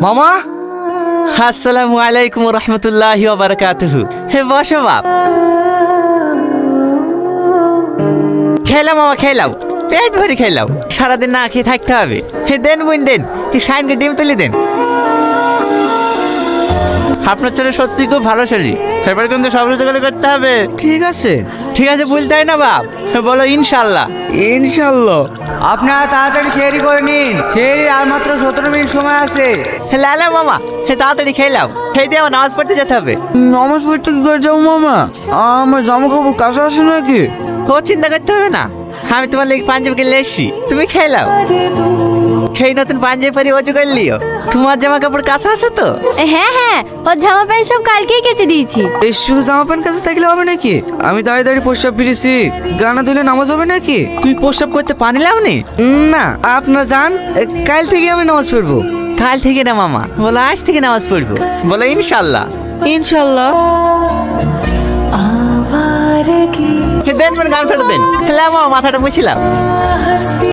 মামা? আসসালামু আলাইকুম রহমতুল্লাহ বারকাতুহু। হে বসো বাপ খেলাম মামা, খেলাম। পেট ভরে খেলাম। সারাদিন না খেয়ে থাকতে হবে। হে দেন বুন, দেন। হে সাইনকে ডিম তুলে দেন। আপনার ছেলে সত্যি খুব ভালো শরীর এবার কিন্তু সব রোজগার করতে হবে। ঠিক আছে। ঠিক আছে বলতে হয় না বাপ। বলো ইনশাল্লাহ। ইনশাল্লাহ। আপনারা তাড়াতাড়ি শেয়ারি করে নিন। শেয়ারি আর মাত্র সতেরো মিনিট সময় আছে। হে লালা মামা হে তাড়াতাড়ি খেলাম খেয়ে দিয়ে আমার নামাজ পড়তে যেতে হবে। নামাজ পড়তে কি করে যাব মামা। আমার জামা কাপড় কাছে আসে নাকি? ও চিন্তা করতে হবে না। আমি তোমার লেগে পাঞ্জাবি কিনলে এসছি। তুমি খেলাও খেয়ে নতুন পাঞ্জাবি পরে অজু করলিও? তোমার জামা কাপড় কাছে আছে তো? হ্যাঁ হ্যাঁ ওর জামা প্যান্ট সব কালকেই কেচে দিয়েছি। এই শুধু জামা প্যান্ট কাছে থাকলে হবে নাকি? আমি দাঁড়িয়ে দাঁড়িয়ে প্রস্তাব ফিরেছি। গানা ধুলে নামাজ হবে নাকি? তুমি প্রস্রাব করতে পানি লাওনি? না আপনার যান কাল থেকে আমি নামাজ পড়ব। কাল থেকে না মামা। বলো আজ থেকে নামাজ পড়ব। বলো ইনশাল্লাহ। ইনশাল্লাহ। দেন গামছাটা দেন। খেলাম মাথাটা মুছিলাম